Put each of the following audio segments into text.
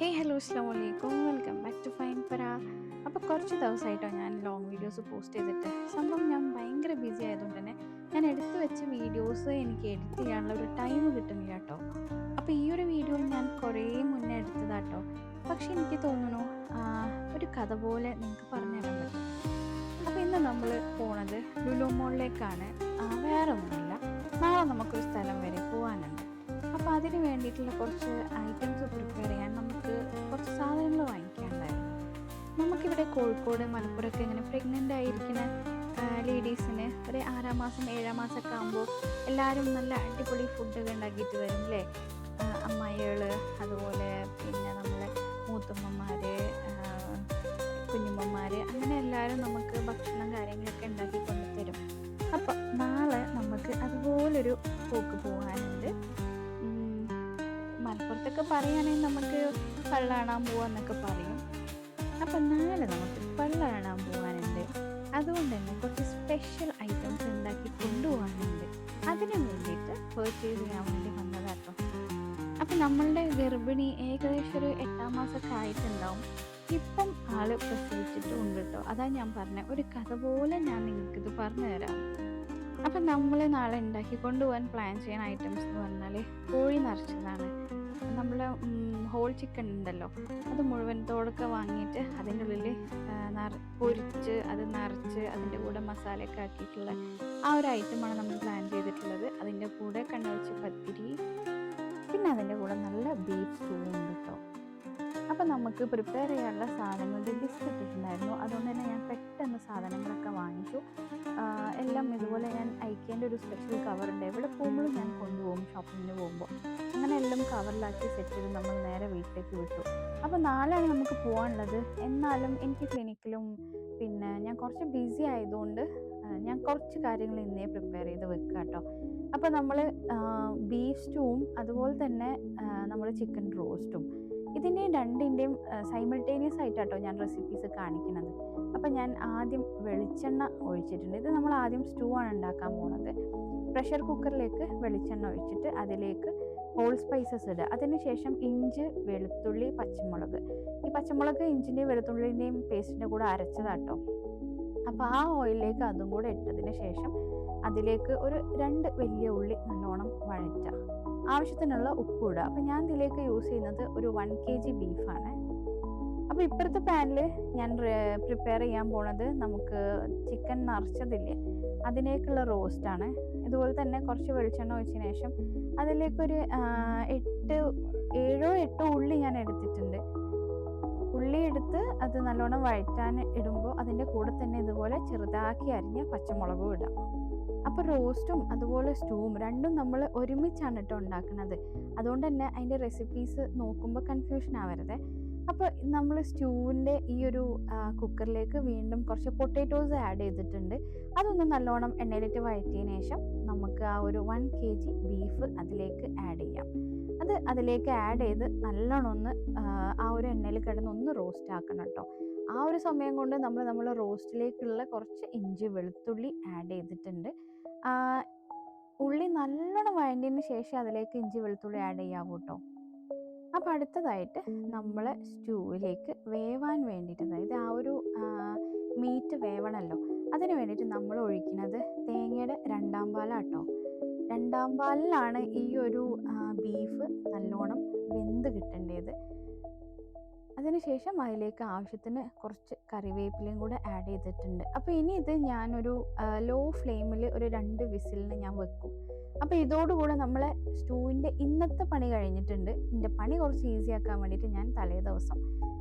ഹേ hello അസ്ലാം വലൈക്കും welcome back to fine പറ അപ്പോൾ കുറച്ച് ദിവസമായിട്ടോ ഞാൻ ലോങ് വീഡിയോസ് പോസ്റ്റ് ചെയ്തിട്ട്. സംഭവം ഞാൻ ഭയങ്കര ബിസി ആയതുകൊണ്ട് തന്നെ ഞാൻ എടുത്തു വെച്ച വീഡിയോസ് എനിക്ക് എഡിറ്റ് ചെയ്യാനുള്ള ഒരു ടൈം കിട്ടുന്നില്ല കേട്ടോ അപ്പോൾ ഈ ഒരു വീഡിയോ ഞാൻ കുറേ മുന്നേ എടുത്തതാട്ടോ. പക്ഷെ എനിക്ക് തോന്നുന്നു ഒരു കഥ പോലെ നിങ്ങൾക്ക് പറഞ്ഞു തരാൻ പറ്റും. അപ്പോൾ ഇന്ന് നമ്മൾ പോണത് ലുലു മോളിലേക്കാണ് വേറെ ഒന്നുമില്ല നാളെ നമുക്കൊരു സ്ഥലം വരെ അതിന് വേണ്ടിയിട്ടുള്ള കുറച്ച് ഐറ്റംസ് പ്രിപ്പയർ ചെയ്യാൻ നമുക്ക് കുറച്ച് സാധനങ്ങൾ വാങ്ങിക്കാനുണ്ടായിരുന്നു. നമുക്കിവിടെ കോഴിക്കോട് മലപ്പുറമൊക്കെ ഇങ്ങനെ പ്രഗ്നന്റ് ആയിരിക്കുന്ന ലേഡീസിന് ഒരു ആറാം മാസം ഏഴാം മാസമൊക്കെ ആകുമ്പോൾ എല്ലാവരും നല്ല അടിപൊളി ഫുഡൊക്കെ ഉണ്ടാക്കിയിട്ട് വരും അല്ലേ അമ്മായികൾ അതുപോലെ പിന്നെ നമ്മളെ മൂത്തമ്മമാർ കുഞ്ഞുമ്മമാർ അങ്ങനെ എല്ലാവരും നമുക്ക് ഭക്ഷണം കാര്യങ്ങളൊക്കെ ഉണ്ടാക്കി പറയുകയാണെങ്കിൽ നമുക്ക് പള്ള കാണാൻ പോവാന്നൊക്കെ പറയും. അപ്പം നാളെ നമുക്ക് പള്ള കാണാൻ പോകാനുണ്ട് അതുകൊണ്ട് തന്നെ കുറച്ച് സ്പെഷ്യൽ ഐറ്റംസ് ഉണ്ടാക്കി കൊണ്ടുപോകാനുണ്ട് അതിനു വേണ്ടിയിട്ട് പർച്ചേസ് ചെയ്യാൻ വേണ്ടി വന്നതാട്ടോ. അപ്പം നമ്മളുടെ ഗർഭിണി ഏകദേശം ഒരു എട്ടാം മാസമൊക്കെ ആയിട്ടുണ്ടാവും. ഇപ്പം ആൾ പ്രസവിച്ചിട്ടും ഉണ്ട് കേട്ടോ അതാ ഞാൻ പറഞ്ഞ. ഒരു കഥ പോലെ ഞാൻ നിങ്ങൾക്കിത് പറഞ്ഞു തരാം അപ്പം നമ്മൾ നാളെ ഉണ്ടാക്കി കൊണ്ടുപോകാൻ പ്ലാൻ ചെയ്യുന്ന ഐറ്റംസ് എന്ന് പറഞ്ഞാൽ കോഴി നിറച്ചതാണ്. നമ്മൾ ഹോൾ ചിക്കൻ ഉണ്ടല്ലോ. അത് മുഴുവൻ തോടൊക്കെ വാങ്ങിയിട്ട് അതിന്റെ ഉള്ളിൽ പൊരിച്ച് അത് നിറച്ച് അതിന്റെ കൂടെ മസാലയൊക്കെ ആക്കിയിട്ടുള്ള ആ ഒരു ഐറ്റമാണ് നമ്മൾ പ്ലാൻ ചെയ്തിട്ടുള്ളത്. അതിന്റെ കൂടെ കണ്ണ പത്തിരി പിന്നെ അതിന്റെ കൂടെ നല്ല ബീഫ് സ്റ്റൂ ഉണ്ട് കേട്ടോ നമുക്ക് പ്രിപ്പയർ ചെയ്യാനുള്ള സാധനങ്ങളുടെ ലിസ്റ്റ് ഇട്ടിട്ടുണ്ടായിരുന്നു. അതുകൊണ്ട് തന്നെ ഞാൻ പെട്ടെന്ന് സാധനങ്ങളൊക്കെ വാങ്ങിച്ചു. എല്ലാം ഇതുപോലെ ഞാൻ അയക്കേണ്ട ഒരു സ്പെഷ്യൽ കവറുണ്ട് എവിടെ പോകുമ്പോഴും ഞാൻ കൊണ്ടുപോകും ഷോപ്പിങ്ങിന് പോകുമ്പോൾ. അങ്ങനെ എല്ലാം കവറിലാക്കി സെറ്റ് ചെയ്ത് നമ്മൾ നേരെ വീട്ടിലേക്ക് വിട്ടു. അപ്പോൾ നാളെയാണ് നമുക്ക് പോകാനുള്ളത്. എന്നാലും എനിക്ക് ക്ലിനിക്കിലും പിന്നെ ഞാൻ കുറച്ച് ബിസി ആയതുകൊണ്ട് ഞാൻ കുറച്ച് കാര്യങ്ങൾ ഇന്നേ പ്രിപ്പയർ ചെയ്ത് വെക്കുക കേട്ടോ. അപ്പോൾ നമ്മൾ ബീഫ് സ്റ്റൂവും അതുപോലെ തന്നെ നമ്മൾ ചിക്കൻ റോസ്റ്റും ഇതിന്റെയും രണ്ടിന്റെയും സൈമിൾട്ടേനിയസ് ആയിട്ടാട്ടോ ഞാൻ റെസിപ്പീസ് കാണിക്കുന്നത്. അപ്പം ഞാൻ ആദ്യം വെളിച്ചെണ്ണ ഒഴിച്ചിട്ടുണ്ട്. ഇത് നമ്മൾ ആദ്യം സ്റ്റൂ ആണ് ഉണ്ടാക്കാൻ പോകുന്നത് പ്രഷർ കുക്കറിലേക്ക് വെളിച്ചെണ്ണ ഒഴിച്ചിട്ട് അതിലേക്ക് ഹോൾ സ്പൈസസ് ഇടുക. അതിനുശേഷം ഇഞ്ചി വെളുത്തുള്ളി പച്ചമുളക്. ഈ പച്ചമുളക് ഇഞ്ചിന്റെയും വെളുത്തുള്ളിന്റെയും പേസ്റ്റിന്റെ കൂടെ അരച്ചതാട്ടോ. അപ്പോൾ ആ ഓയിലിലേക്ക് അതും കൂടെ ഇട്ടതിന് ശേഷം അതിലേക്ക് ഒരു രണ്ട് വലിയ ഉള്ളി നല്ലോണം വഴറ്റുക ആവശ്യത്തിനുള്ള ഉപ്പ് ഇടുക. അപ്പം ഞാൻ ഇതിലേക്ക് യൂസ് ചെയ്യുന്നത് ഒരു വൺ കെ ജി ബീഫാണ് അപ്പോൾ ഇപ്പുറത്തെ പാനിൽ ഞാൻ പ്രിപ്പയർ ചെയ്യാൻ പോണത് നമുക്ക് ചിക്കൻ നിറച്ചതില്ലേ അതിലേക്കുള്ള റോസ്റ്റാണ് ഇതുപോലെ തന്നെ കുറച്ച് വെളിച്ചെണ്ണ ഒഴിച്ചതിന് ശേഷം അതിലേക്കൊരു എട്ട് ഏഴോ എട്ടോ ഉള്ളി ഞാൻ എടുത്തിട്ടുണ്ട്. ഉള്ളി എടുത്ത് അത് നല്ലോണം വഴറ്റാൻ ഇടുമ്പോൾ അതിന്റെ കൂടെ തന്നെ ഇതുപോലെ ചെറുതാക്കി അരിഞ്ഞ പച്ചമുളകും ഇടാം. അപ്പോൾ റോസ്റ്റും അതുപോലെ സ്റ്റൂവും രണ്ടും നമ്മൾ ഒരുമിച്ചാണ് കേട്ടോ ഉണ്ടാക്കുന്നത്. അതുകൊണ്ട് തന്നെ അതിന്റെ റെസിപ്പീസ് നോക്കുമ്പോൾ കൺഫ്യൂഷൻ ആവരുത്. അപ്പോൾ നമ്മൾ സ്റ്റൂവിന്റെ ഈ ഒരു കുക്കറിലേക്ക് വീണ്ടും കുറച്ച് പൊട്ടേറ്റോസ് ആഡ് ചെയ്തിട്ടുണ്ട്. അതൊന്ന് നല്ലോണം എണ്ണയിലിട്ട് വഴറ്റിയതിന് ശേഷം നമുക്ക് ആ ഒരു വൺ കെ ജി ബീഫ് അതിലേക്ക് ആഡ് ചെയ്യാം. അത് അതിലേക്ക് ആഡ് ചെയ്ത് നല്ലോണം ഒന്ന് ആ, ഒരു എണ്ണയിൽ കിടന്ന് ഒന്ന് റോസ്റ്റ് ആക്കണം കേട്ടോ ആ ഒരു സമയം കൊണ്ട് നമ്മൾ നമ്മൾ റോസ്റ്റിലേക്കുള്ള കുറച്ച് ഇഞ്ചി വെളുത്തുള്ളി ആഡ് ചെയ്തിട്ടുണ്ട്. ഉള്ളി നല്ലോണം വഴണ്ടിയതിന് ശേഷം അതിലേക്ക് ഇഞ്ചി വെളുത്തുള്ളി ആഡ് ചെയ്യാവൂ കേട്ടോ അപ്പോൾ അടുത്തതായിട്ട് നമ്മൾ സ്റ്റൂവിലേക്ക് വേവാൻ വേണ്ടിയിട്ട് അതായത് ആ ഒരു മീറ്റ് വേവണമല്ലോ അതിന് വേണ്ടിയിട്ട് നമ്മൾ ഒഴിക്കുന്നത് തേങ്ങയുടെ രണ്ടാം പാലാട്ടോ രണ്ടാം പാലിലാണ് ഈ ഒരു ബീഫ് നല്ലോണം വെന്ത് കിട്ടേണ്ടത്. അതിനുശേഷം അതിലേക്ക് ആവശ്യത്തിന് കുറച്ച് കറിവേപ്പിലയും കൂടെ ആഡ് ചെയ്തിട്ടുണ്ട്. അപ്പോൾ ഇനി ഇത് ഞാനൊരു ലോ ഫ്ലെയിമിൽ ഒരു രണ്ട് വിസിലിന് ഞാൻ വെക്കും. അപ്പോൾ ഇതോടുകൂടെ നമ്മളെ സ്റ്റൂവിന്റെ ഇന്നത്തെ പണി കഴിഞ്ഞിട്ടുണ്ട്. എന്റെ പണി കുറച്ച് ഈസി ആക്കാൻ വേണ്ടിയിട്ട് ഞാൻ തലേ ദിവസം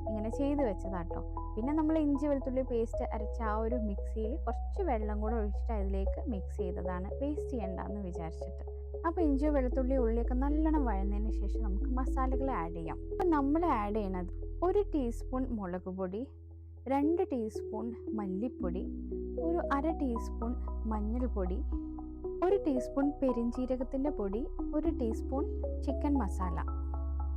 ഇങ്ങനെ ചെയ്ത് വെച്ചതാട്ടോ. പിന്നെ നമ്മൾ ഇഞ്ചി വെളുത്തുള്ളി പേസ്റ്റ് അരച്ച ആ ഒരു മിക്സിയിൽ കുറച്ച് വെള്ളം കൂടെ ഒഴിച്ചിട്ട് അതിലേക്ക് മിക്സ് ചെയ്തതാണ് വേസ്റ്റ് ചെയ്യണ്ടെന്ന് വിചാരിച്ചിട്ട്. അപ്പോൾ ഇഞ്ചി വെളുത്തുള്ളി ഉള്ളിയൊക്കെ നല്ലോണം വഴന്നതിന് ശേഷം നമുക്ക് മസാലകൾ ആഡ് ചെയ്യാം. അപ്പം നമ്മൾ ആഡ് ചെയ്യണത് ഒരു ടീസ്പൂൺ മുളക് പൊടി രണ്ട് ടീസ്പൂൺ മല്ലിപ്പൊടി ഒരു അര ടീസ്പൂൺ മഞ്ഞൾപ്പൊടി ഒരു ടീസ്പൂൺ പെരിഞ്ജീരകത്തിന്റെ പൊടി ഒരു ടീസ്പൂൺ ചിക്കൻ മസാല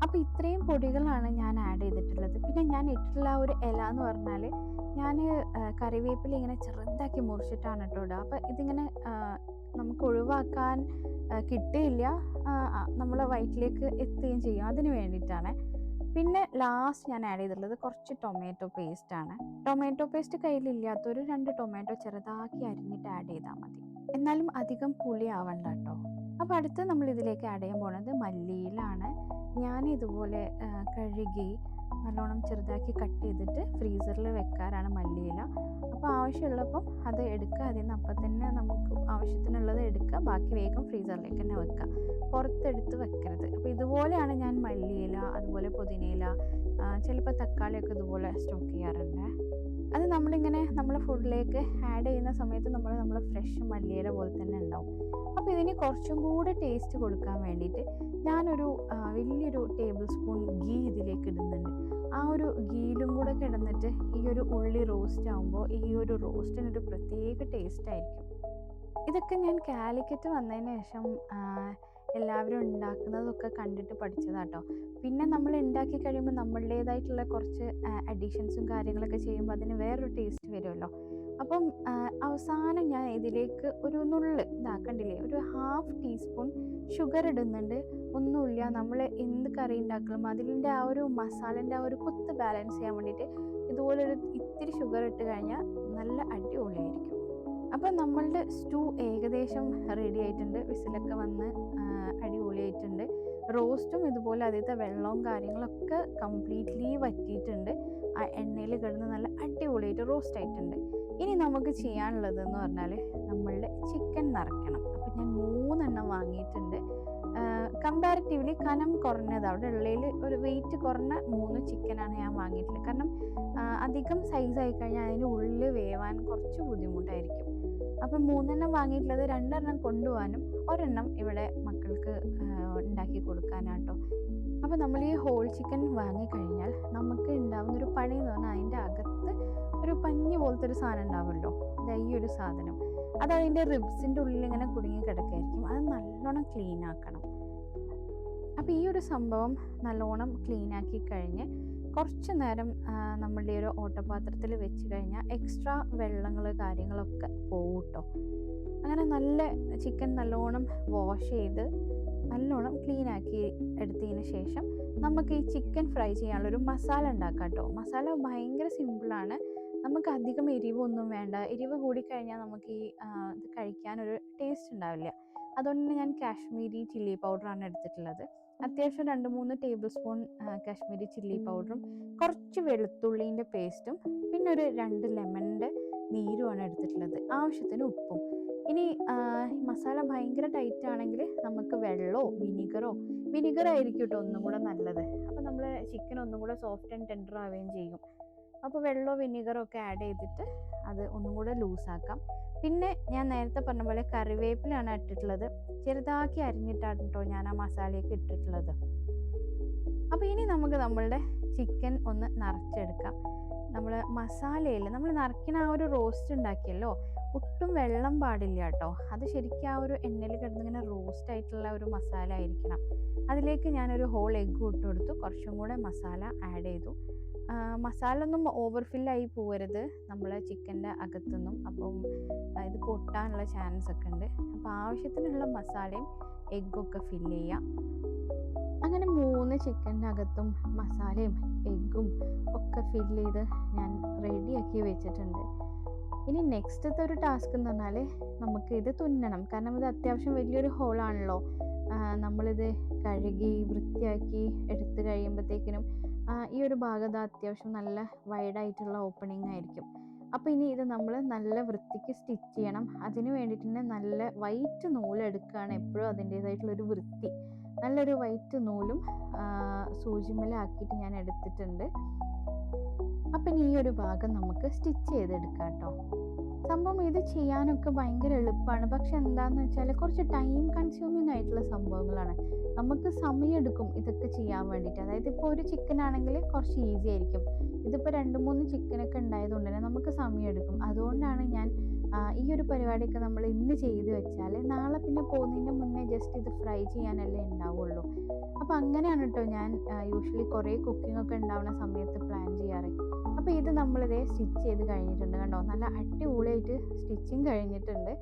അപ്പോൾ ഇത്രയും പൊടികളാണ് ഞാൻ ആഡ് ചെയ്തിട്ടുള്ളത്. പിന്നെ ഞാൻ ഇട്ടിട്ടുള്ള ആ ഒരു ഇല എന്ന് പറഞ്ഞാൽ ഞാൻ കറിവേപ്പില ഇങ്ങനെ ചെറുതാക്കി മുറിച്ചിട്ടാണ് കേട്ടോ ഇടുക അപ്പോൾ ഇതിങ്ങനെ നമുക്ക് ഒഴിവാക്കാൻ കിട്ടിയില്ല. നമ്മളെ വയറ്റിലേക്ക് എത്തുകയും ചെയ്യും. അതിന് വേണ്ടിയിട്ടാണ്. പിന്നെ ലാസ്റ്റ് ഞാൻ ആഡ് ചെയ്തിട്ടുള്ളത് കുറച്ച് ടൊമാറ്റോ പേസ്റ്റ് ആണ്. ടൊമാറ്റോ പേസ്റ്റ് കയ്യിലില്ലാത്തൊരു രണ്ട് ടൊമാറ്റോ ചെറുതാക്കി അരിഞ്ഞിട്ട് ആഡ് ചെയ്താൽ മതി. എന്നാലും അധികം പുളി ആവണ്ട കേട്ടോ. അപ്പോൾ അടുത്ത് നമ്മൾ ഇതിലേക്ക് ആഡ് ചെയ്യാൻ പോണത് മല്ലിയിലാണ്. ഞാൻ ഇതുപോലെ കഴുകി നല്ലോണം ചെറുതാക്കി കട്ട് ചെയ്തിട്ട് ഫ്രീസറിൽ വെക്കാറാണ് മല്ലിയില. അപ്പോൾ ആവശ്യമുള്ളപ്പം അത് എടുക്കുക. അതിൽ നിന്ന് അപ്പം തന്നെ നമുക്ക് ആവശ്യത്തിനുള്ളത് എടുക്കുക. ബാക്കി വേഗം ഫ്രീസറിലേക്ക് തന്നെ വെക്കുക. പുറത്തെടുത്ത് വെക്കരുത്. അപ്പോൾ ഇതുപോലെയാണ് ഞാൻ മല്ലിയില അതുപോലെ പുതിനയില ചിലപ്പോൾ തക്കാളിയൊക്കെ ഇതുപോലെ സ്റ്റോക്ക് ചെയ്യാറുണ്ട്. അത് നമ്മളിങ്ങനെ നമ്മുടെ ഫുഡിലേക്ക് ആഡ് ചെയ്യുന്ന സമയത്ത് നമ്മൾ നമ്മൾ ഫ്രഷ് മല്ലിയില പോലെ തന്നെ ഉണ്ടാവും. അപ്പോൾ ഇതിന് കുറച്ചും കൂടെ ടേസ്റ്റ് കൊടുക്കാൻ വേണ്ടിയിട്ട് ഞാനൊരു വലിയൊരു ടേബിൾ സ്പൂൺ ഗീ ഇതിലേക്ക് ഇടുന്നുണ്ട്. ആ ഒരു ഗീലും കൂടെ കിടന്നിട്ട് ഈ ഒരു ഉള്ളി റോസ്റ്റ് ആകുമ്പോൾ ഈ ഒരു റോസ്റ്റിനൊരു പ്രത്യേക ടേസ്റ്റ് ആയിരിക്കും. ഇതൊക്കെ ഞാൻ കാലിക്കറ്റ് വന്നതിന് ശേഷം എല്ലാവരും ഉണ്ടാക്കുന്നതൊക്കെ കണ്ടിട്ട് പഠിച്ചതാട്ടോ. പിന്നെ നമ്മൾ ഉണ്ടാക്കി കഴിയുമ്പോൾ നമ്മളുടേതായിട്ടുള്ള കുറച്ച് അഡീഷൻസും കാര്യങ്ങളൊക്കെ ചെയ്യുമ്പോൾ അതിന് വേറൊരു ടേസ്റ്റ് വരുമല്ലോ. അപ്പം അവസാനം ഞാൻ ഇതിലേക്ക് ഒരു നുള്ള് ഇതാക്കണ്ടില്ലേ? ഒരു ഹാഫ് ടീസ്പൂൺ ഷുഗർ ഇടുന്നുണ്ട്. ഒന്നുമില്ല. നമ്മൾ എന്ത് കറി ഉണ്ടാക്കലും അതിന്റെ ആ ഒരു മസാലന്റെ ആ ഒരു കുത്ത് ബാലൻസ് ചെയ്യാൻ വേണ്ടിയിട്ട് ഇതുപോലെ ഒരു ഇത്തിരി ഷുഗർ ഇട്ട് കഴിഞ്ഞാൽ നല്ല അടിപൊളിയായിരിക്കും. അപ്പം നമ്മളുടെ സ്റ്റൂ ഏകദേശം റെഡി ആയിട്ടുണ്ട്. വിസിലൊക്കെ വന്ന് അടിപൊളിയായിട്ടുണ്ട്. റോസ്റ്റും ഇതുപോലെ അതിലത്തെ വെള്ളവും കാര്യങ്ങളൊക്കെ കംപ്ലീറ്റ്ലി വറ്റിയിട്ടുണ്ട്. ആ എണ്ണയിൽ കിടന്ന് നല്ല അടിപൊളിയായിട്ട് റോസ്റ്റ് ആയിട്ടുണ്ട്. ഇനി നമുക്ക് ചെയ്യാനുള്ളത് എന്ന് പറഞ്ഞാൽ നമ്മളുടെ ചിക്കൻ നിറയ്ക്കണം. അപ്പം ഞാൻ മൂന്നെണ്ണം വാങ്ങിയിട്ടുണ്ട്. കമ്പാരിറ്റീവ്ലി കനം കുറഞ്ഞത് അവിടെ ഉള്ളതിൽ ഒരു വെയിറ്റ് കുറഞ്ഞ മൂന്ന് ചിക്കനാണ് ഞാൻ വാങ്ങിയിട്ടുള്ളത്. കാരണം അധികം സൈസ് ആയി കഴിഞ്ഞാൽ അതിന്റെ ഉള്ളിൽ വേവാൻ കുറച്ച് ബുദ്ധിമുട്ടായിരിക്കും. അപ്പം മൂന്നെണ്ണം വാങ്ങിയിട്ടുള്ളത് രണ്ടെണ്ണം കൊണ്ടുപോകാനും ഒരെണ്ണം ഇവിടെ മക്കൾക്ക് ഉണ്ടാക്കി കൊടുക്കാനാട്ടോ. അപ്പോൾ നമ്മൾ ഈ ഹോൾ ചിക്കൻ വാങ്ങിക്കഴിഞ്ഞാൽ നമുക്ക് ഉണ്ടാവുന്ന ഒരു പണി എന്ന് പറഞ്ഞാൽ അതിന്റെ അകത്ത് ഒരു പഞ്ഞി പോലത്തെ ഒരു സാധനം ഉണ്ടാവുമല്ലോ? ഈ ഒരു സാധനം. അത് അതിന്റെ റിബ്സിന്റെ ഉള്ളിൽ ഇങ്ങനെ കുടുങ്ങി കിടക്കായിരിക്കും. അത് നല്ലോണം ക്ലീൻ ആക്കണം. അപ്പോൾ ഈ ഒരു സംഭവം നല്ലോണം ക്ലീൻ ആക്കി കഴിഞ്ഞ് കുറച്ച് നേരം നമ്മളുടെ ഒരു ഓട്ടപാത്രത്തിൽ വെച്ച് കഴിഞ്ഞാൽ എക്സ്ട്രാ വെള്ളങ്ങൾ കാര്യങ്ങളൊക്കെ പോകും കേട്ടോ അങ്ങനെ നല്ല ചിക്കൻ നല്ലോണം വാഷ് ചെയ്ത് നല്ലോണം ക്ലീൻ ആക്കി എടുത്തതിന് ശേഷം നമുക്ക് ഈ ചിക്കൻ ഫ്രൈ ചെയ്യാനുള്ളൊരു മസാല ഉണ്ടാക്കാം കേട്ടോ മസാല ഭയങ്കര സിമ്പിളാണ് നമുക്ക് അധികം എരിവൊന്നും വേണ്ട. എരിവ് കൂടിക്കഴിഞ്ഞാൽ നമുക്ക് ഈ ഇത് കഴിക്കാനൊരു ടേസ്റ്റ് ഉണ്ടാവില്ല. അതുകൊണ്ട് തന്നെ ഞാൻ കാശ്മീരി ചില്ലി പൗഡറാണ് എടുത്തിട്ടുള്ളത്. അത്യാവശ്യം രണ്ട് മൂന്ന് ടേബിൾ സ്പൂൺ കാശ്മീരി ചില്ലി പൗഡറും കുറച്ച് വെളുത്തുള്ളീന്റെ പേസ്റ്റും പിന്നെ ഒരു രണ്ട് ലെമണിന്റെ നീരുമാണ് എടുത്തിട്ടുള്ളത്. ആവശ്യത്തിന് ഉപ്പും. ഇനി മസാല ഭയങ്കര ടൈറ്റ് ആണെങ്കിൽ നമുക്ക് വെള്ളമോ വിനിഗറോ വിനിഗർ ആയിരിക്കും കേട്ടോ ഒന്നും കൂടെ നല്ലത്. അപ്പോൾ നമ്മൾ ചിക്കൻ ഒന്നും കൂടെ സോഫ്റ്റ് ആൻഡ് ടെൻഡർ ആവുകയും ചെയ്യും. അപ്പോൾ വെള്ളമോ വിനിഗറോ ഒക്കെ ആഡ് ചെയ്തിട്ട് അത് ഒന്നും കൂടെ ലൂസാക്കാം പിന്നെ ഞാൻ നേരത്തെ പറഞ്ഞ പോലെ കറിവേപ്പിലാണ് ഇട്ടിട്ടുള്ളത്. ചെറുതാക്കി അരിഞ്ഞിട്ടാണ് കേട്ടോ ഞാൻ ആ മസാലയൊക്കെ ഇട്ടിട്ടുള്ളത്. അപ്പോൾ ഇനി നമുക്ക് നമ്മളുടെ ചിക്കൻ ഒന്ന് നിറച്ചെടുക്കാം. നമ്മൾ മസാലയിൽ നമ്മൾ നിറയ്ക്കുന്ന ആ ഒരു റോസ്റ്റ് ഉണ്ടാക്കിയല്ലോ ഒട്ടും വെള്ളം പാടില്ല കേട്ടോ അത് ശരിക്കും ആ ഒരു എണ്ണയിൽ കിടന്നിങ്ങനെ റോസ്റ്റ് ആയിട്ടുള്ള ഒരു മസാല ആയിരിക്കണം. അതിലേക്ക് ഞാനൊരു ഹോൾ എഗ്ഗ് ഇട്ട് കൊടുത്തു. കുറച്ചും കൂടെ മസാല ആഡ് ചെയ്തു. മസാല ഒന്നും ഓവർ ഫില്ലായി പോകരുത് നമ്മൾ ചിക്കന്റെ അകത്തുനിന്നും അപ്പം ഇത് പൊട്ടാനുള്ള ചാൻസ് ഒക്കെ ഉണ്ട്. അപ്പോൾ ആവശ്യത്തിനുള്ള മസാലയും എഗ്ഗൊക്കെ ഫില്ല് ചെയ്യാം. മൂന്ന് ചിക്കന്റെ അകത്തും മസാലയും എഗ്ഗും ഒക്കെ ഫിൽ ചെയ്ത് ഞാൻ റെഡിയാക്കി വെച്ചിട്ടുണ്ട്. ഇനി നെക്സ്റ്റത്തെ ഒരു ടാസ്ക് എന്ന് പറഞ്ഞാൽ നമുക്ക് ഇത് തുന്നണം. കാരണം ഇത് അത്യാവശ്യം വലിയൊരു ഹോളാണല്ലോ നമ്മളിത് കഴുകി വൃത്തിയാക്കി എടുത്ത് കഴിയുമ്പോഴത്തേക്കിനും ഈ ഒരു ഭാഗം അത്യാവശ്യം നല്ല വൈഡായിട്ടുള്ള ഓപ്പണിംഗ് ആയിരിക്കും. അപ്പോൾ ഇനി ഇത് നമ്മൾ നല്ല വൃത്തിക്ക് സ്റ്റിച്ച് ചെയ്യണം. അതിന് വേണ്ടിയിട്ട് തന്നെ നല്ല വൈറ്റ് നൂലെടുക്കുകയാണ് എപ്പോഴും അതിന്റേതായിട്ടുള്ളൊരു വൃത്തി. നല്ലൊരു വൈറ്റ് നൂലും സൂചിമലാക്കിയിട്ട് ഞാൻ എടുത്തിട്ടുണ്ട്. അപ്പം ഇനി ഈ ഒരു ഭാഗം നമുക്ക് സ്റ്റിച്ച് ചെയ്തെടുക്കാം കേട്ടോ സംഭവം ഇത് ചെയ്യാനൊക്കെ ഭയങ്കര എളുപ്പമാണ് പക്ഷെ എന്താണെന്ന് വെച്ചാൽ കുറച്ച് ടൈം കൺസ്യൂമിങ് ആയിട്ടുള്ള സംഭവങ്ങളാണ്. നമുക്ക് സമയമെടുക്കും ഇതൊക്കെ ചെയ്യാൻ വേണ്ടിയിട്ട്. അതായത് ഇപ്പോൾ ഒരു ചിക്കൻ ആണെങ്കിൽ കുറച്ച് ഈസി ആയിരിക്കും. ഇതിപ്പോൾ രണ്ട് മൂന്ന് ചിക്കനൊക്കെ ഉണ്ടായതുകൊണ്ട് തന്നെ നമുക്ക് സമയമെടുക്കും അതുകൊണ്ടാണ് ഞാൻ ഈ ഒരു പരിപാടിയൊക്കെ നമ്മൾ ഇന്ന് ചെയ്ത് വെച്ചാൽ നാളെ പിന്നെ പോകുന്നതിന് മുന്നേ ജസ്റ്റ് ഇത് ഫ്രൈ ചെയ്യാനല്ലേ ഉണ്ടാവുള്ളൂ. അപ്പോൾ അങ്ങനെയാണ് കേട്ടോ ഞാൻ യൂഷ്വലി കുറേ കുക്കിംഗ് ഒക്കെ ഉണ്ടാവുന്ന സമയത്ത് പ്ലാൻ ചെയ്യാറ്. അപ്പോൾ ഇത് നമ്മളിതേ സ്റ്റിച്ച് ചെയ്ത് കഴിഞ്ഞിട്ടുണ്ട് കണ്ടോ? നല്ല അടിപൊളിയായിട്ട് സ്റ്റിച്ചിങ് കഴിഞ്ഞിട്ടുണ്ട്.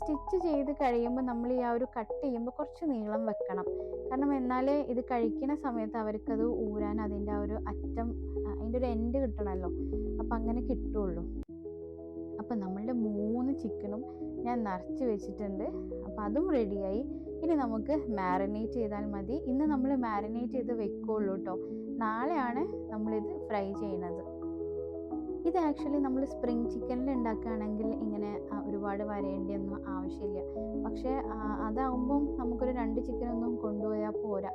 സ്റ്റിച്ച് ചെയ്ത് കഴിയുമ്പോൾ നമ്മൾ ഈ ആ ഒരു കട്ട് ചെയ്യുമ്പോൾ കുറച്ച് നീളം വെക്കണം. കാരണം എന്നാലേ ഇത് കഴിക്കുന്ന സമയത്ത് അവർക്കത് ഊരാൻ അതിന്റെ ആ ഒരു അറ്റം അതിന്റെ ഒരു എൻഡ് കിട്ടണമല്ലോ അപ്പം അങ്ങനെ കിട്ടുള്ളൂ. അപ്പം നമ്മളുടെ മൂന്ന് ചിക്കനും ഞാൻ നിറച്ച് വെച്ചിട്ടുണ്ട്. അപ്പോൾ അതും റെഡിയായി. ഇനി നമുക്ക് മാരിനേറ്റ് ചെയ്താൽ മതി. ഇന്ന് നമ്മൾ മാരിനേറ്റ് ചെയ്ത് വെക്കുള്ളൂ കേട്ടോ നാളെയാണ് നമ്മളിത് ഫ്രൈ ചെയ്യുന്നത്. ഇത് ആക്ച്വലി നമ്മൾ സ്പ്രിങ് ചിക്കനിൽ ഉണ്ടാക്കുകയാണെങ്കിൽ ഇങ്ങനെ ഒരുപാട് വരേണ്ടിയൊന്നും ആവശ്യമില്ല. പക്ഷേ അതാവുമ്പം നമുക്കൊരു രണ്ട് ചിക്കനൊന്നും കൊണ്ടുപോയാൽ പോരാ.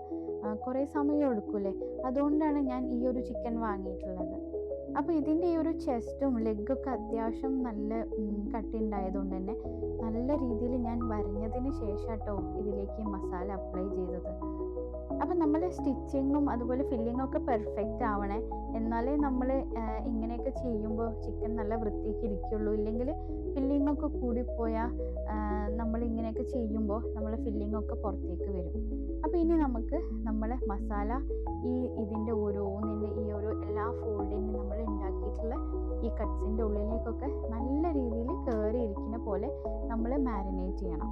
കുറേ സമയം എടുക്കൂലേ അതുകൊണ്ടാണ് ഞാൻ ഈ ഒരു ചിക്കൻ വാങ്ങിയിട്ടുള്ളത്. അപ്പോൾ ഇതിന്റെ ഈ ഒരു ചെസ്റ്റും ലെഗൊക്കെ അത്യാവശ്യം നല്ല കട്ടിണ്ടായതുകൊണ്ട് തന്നെ നല്ല രീതിയിൽ ഞാൻ വരഞ്ഞതിന് ശേഷം കേട്ടോ ഇതിലേക്ക് മസാല അപ്ലൈ ചെയ്തത്. അപ്പം നമ്മൾ സ്റ്റിച്ചിങ്ങും അതുപോലെ ഫില്ലിങ്ങും ഒക്കെ പെർഫെക്റ്റ് ആവണേ. എന്നാലേ നമ്മൾ ഇങ്ങനെയൊക്കെ ചെയ്യുമ്പോൾ ചിക്കൻ നല്ല വൃത്തിക്ക് ഇരിക്കുള്ളൂ. ഇല്ലെങ്കിൽ ഫില്ലിങ്ങൊക്കെ കൂടിപ്പോയാൽ നമ്മൾ ഇങ്ങനെയൊക്കെ ചെയ്യുമ്പോൾ നമ്മൾ ഫില്ലിങ്ങൊക്കെ പുറത്തേക്ക് വരും. അപ്പോൾ ഇനി നമുക്ക് നമ്മൾ മസാല ഈ ഇതിന്റെ ഓരോന്നിന്റെ ഈ ഓരോ എല്ലാ ഫോൾഡിനും നമ്മൾ ഉണ്ടാക്കിയിട്ടുള്ള ഈ കട്ട്സിന്റെ ഉള്ളിലേക്കൊക്കെ നല്ല രീതിയിൽ കയറിയിരിക്കുന്ന പോലെ നമ്മൾ മാരിനേറ്റ് ചെയ്യണം.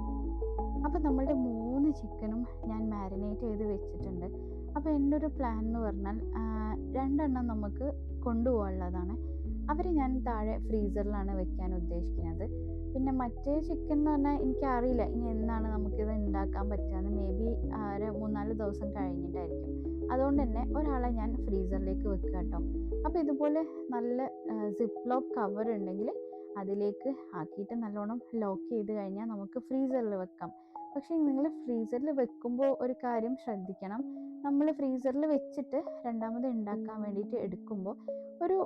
അപ്പോൾ നമ്മളുടെ മൂന്ന് ചിക്കനും ഞാൻ മാരിനേറ്റ് ചെയ്ത് വെച്ചിട്ടുണ്ട്. അപ്പോൾ എന്റെ ഒരു പ്ലാൻ എന്ന് പറഞ്ഞാൽ രണ്ടെണ്ണം നമുക്ക് കൊണ്ടുപോകാനുള്ളതാണ് അവർ ഞാൻ താഴെ ഫ്രീസറിലാണ് വെക്കാൻ ഉദ്ദേശിക്കുന്നത്. പിന്നെ മറ്റേ ചിക്കൻ എന്ന് പറഞ്ഞാൽ എനിക്കറിയില്ല ഇനി എന്നാണ് നമുക്കിത് ഉണ്ടാക്കാൻ പറ്റുകയെന്ന് മേ ബി ഒരു മൂന്നാൽ ദിവസം കഴിഞ്ഞിട്ടായിരിക്കും. അതുകൊണ്ട് തന്നെ ഒരാളെ ഞാൻ ഫ്രീസറിലേക്ക് വെക്കുക കേട്ടോ. അപ്പോൾ ഇതുപോലെ നല്ല സിപ്പ് ലോക്ക് കവർ ഉണ്ടെങ്കിൽ അതിലേക്ക് ആക്കിയിട്ട് നല്ലോണം ലോക്ക് ചെയ്ത് കഴിഞ്ഞാൽ നമുക്ക് ഫ്രീസറിൽ വെക്കാം. പക്ഷേ നിങ്ങൾ ഫ്രീസറിൽ വെക്കുമ്പോൾ ഒരു കാര്യം ശ്രദ്ധിക്കണം. നമ്മൾ ഫ്രീസറിൽ വെച്ചിട്ട് രണ്ടാമത് ഉണ്ടാക്കാൻ വേണ്ടിയിട്ട് എടുക്കുമ്പോൾ ഒരു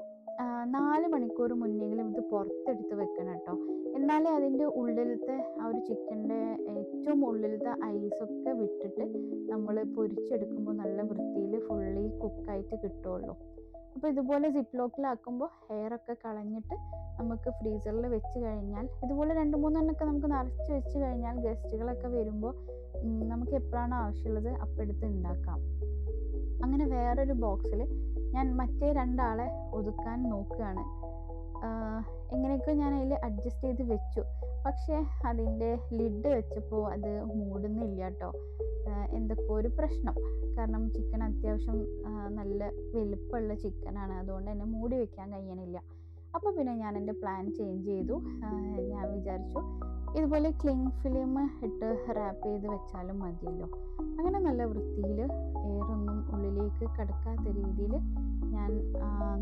നാല് മണിക്കൂർ മുന്നെങ്കിലും ഇത് പുറത്തെടുത്ത് വെക്കണം കേട്ടോ. എന്നാലേ അതിന്റെ ഉള്ളിലത്തെ ആ ഒരു ചിക്കന്റെ ഏറ്റവും ഉള്ളിലത്തെ ഐസൊക്കെ വിട്ടിട്ട് നമ്മൾ പൊരിച്ചെടുക്കുമ്പോൾ നല്ല വൃത്തിയിൽ ഫുള്ളി കുക്കായിട്ട് കിട്ടുള്ളൂ അപ്പോൾ ഇതുപോലെ സിപ്പ് ലോക്കിലാക്കുമ്പോൾ ഒക്കെ കളഞ്ഞിട്ട് നമുക്ക് ഫ്രീസറിൽ വെച്ച് കഴിഞ്ഞാൽ ഇതുപോലെ രണ്ട് മൂന്നെണ്ണമൊക്കെ നമുക്ക് നിറച്ച് വെച്ച് കഴിഞ്ഞാൽ ഗസ്റ്റുകളൊക്കെ വരുമ്പോൾ നമുക്ക് എപ്പോഴാണ് ആവശ്യമുള്ളത് അപ്പം എടുത്ത് ഉണ്ടാക്കാം അങ്ങനെ വേറൊരു ബോക്സിൽ ഞാൻ മറ്റേ രണ്ടാളെ ഒതുക്കാൻ നോക്കുകയാണ്. എങ്ങനെയൊക്കെ ഞാൻ അതിൽ അഡ്ജസ്റ്റ് ചെയ്ത് വെച്ചു. പക്ഷേ അതിന്റെ ലിഡ് വെച്ചപ്പോൾ അത് മൂടുന്നില്ല കേട്ടോ എന്തൊക്കെ ഒരു പ്രശ്നം. കാരണം ചിക്കൻ അത്യാവശ്യം നല്ല വലുപ്പമുള്ള ചിക്കനാണ്. അതുകൊണ്ട് തന്നെ മൂടി വെക്കാൻ കഴിയണില്ല. അപ്പോൾ പിന്നെ ഞാൻ എന്റെ പ്ലാൻ ചേഞ്ച് ചെയ്തു. ഞാൻ വിചാരിച്ചു ഇതുപോലെ ക്ലിങ് ഫിലിം ഇട്ട് റാപ്പ് ചെയ്ത് വെച്ചാലും മതിയല്ലോ. അങ്ങനെ നല്ല വൃത്തിയിൽ എയറൊന്നും ഉള്ളിലേക്ക് കടക്കാത്ത രീതിയിൽ ഞാൻ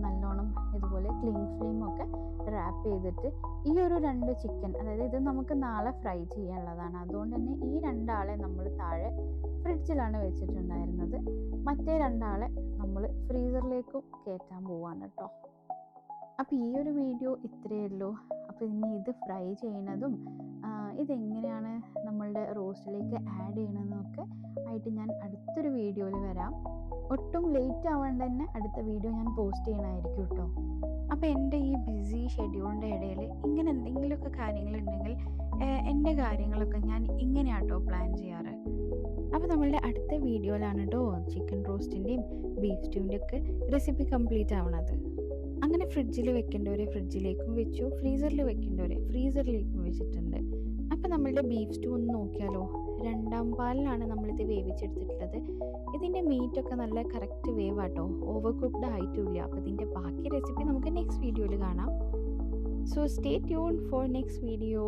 നല്ലോണം ഇതുപോലെ ക്ലിങ് ഫിലിമൊക്കെ റാപ്പ് ചെയ്തിട്ട് ഈ ഒരു രണ്ട് ചിക്കൻ അതായത് ഇത് നമുക്ക് നാളെ ഫ്രൈ ചെയ്യാനുള്ളതാണ്. അതുകൊണ്ട് തന്നെ ഈ രണ്ടാളെ നമ്മൾ താഴെ ഫ്രിഡ്ജിലാണ് വെച്ചിട്ടുണ്ടായിരുന്നത്. മറ്റേ രണ്ടാളെ നമ്മൾ ഫ്രീസറിലേക്കും കയറ്റാൻ പോവാണ് കേട്ടോ അപ്പോൾ ഈ ഒരു വീഡിയോ ഇത്രയേ ഉള്ളൂ. അപ്പോൾ ഇനി ഇത് ഫ്രൈ ചെയ്യണതും ഇതെങ്ങനെയാണ് നമ്മളുടെ റോസ്റ്റിലേക്ക് ആഡ് ചെയ്യണമെന്നൊക്കെ ആയിട്ട് ഞാൻ അടുത്തൊരു വീഡിയോയിൽ വരാം. ഒട്ടും ലേറ്റ് ആവാണ്ട് തന്നെ അടുത്ത വീഡിയോ ഞാൻ പോസ്റ്റ് ചെയ്യണമായിരിക്കും കേട്ടോ അപ്പോൾ എന്റെ ഈ ബിസി ഷെഡ്യൂളിന്റെ ഇടയിൽ ഇങ്ങനെ എന്തെങ്കിലുമൊക്കെ കാര്യങ്ങളുണ്ടെങ്കിൽ എന്റെ കാര്യങ്ങളൊക്കെ ഞാൻ ഇങ്ങനെയാട്ടോ പ്ലാൻ ചെയ്യാറ്. അപ്പോൾ നമ്മളുടെ അടുത്ത വീഡിയോയിലാണ് കേട്ടോ ചിക്കൻ റോസ്റ്റിന്റെയും ബീഫ് സ്റ്റൂവിന്റെ ഒക്കെ റെസിപ്പി കംപ്ലീറ്റ് ആവണത്. അങ്ങനെ ഫ്രിഡ്ജിൽ വെക്കേണ്ടവരെ ഫ്രിഡ്ജിലേക്കും വെച്ചു ഫ്രീസറിൽ വെക്കേണ്ടവരെ ഫ്രീസറിലേക്കും വെച്ചിട്ടുണ്ട്. അപ്പം നമ്മളുടെ ബീഫ് സ്റ്റൂ ഒന്ന് നോക്കിയാലോ? രണ്ടാം പാലിലാണ് നമ്മളിത് വേവിച്ചെടുത്തിട്ടുള്ളത്. ഇതിന്റെ മീറ്റൊക്കെ നല്ല കറക്റ്റ് വേവ് ആട്ടോ ഓവർ കുക്ക്ഡ് ആയിട്ടുമില്ല അപ്പോൾ ഇതിന്റെ ബാക്കി റെസിപ്പി നമുക്ക് നെക്സ്റ്റ് വീഡിയോയിൽ കാണാം. So stay tune for next video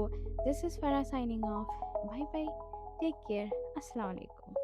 this is Farah signing off bye bye take care അസ്സാം വലൈക്കും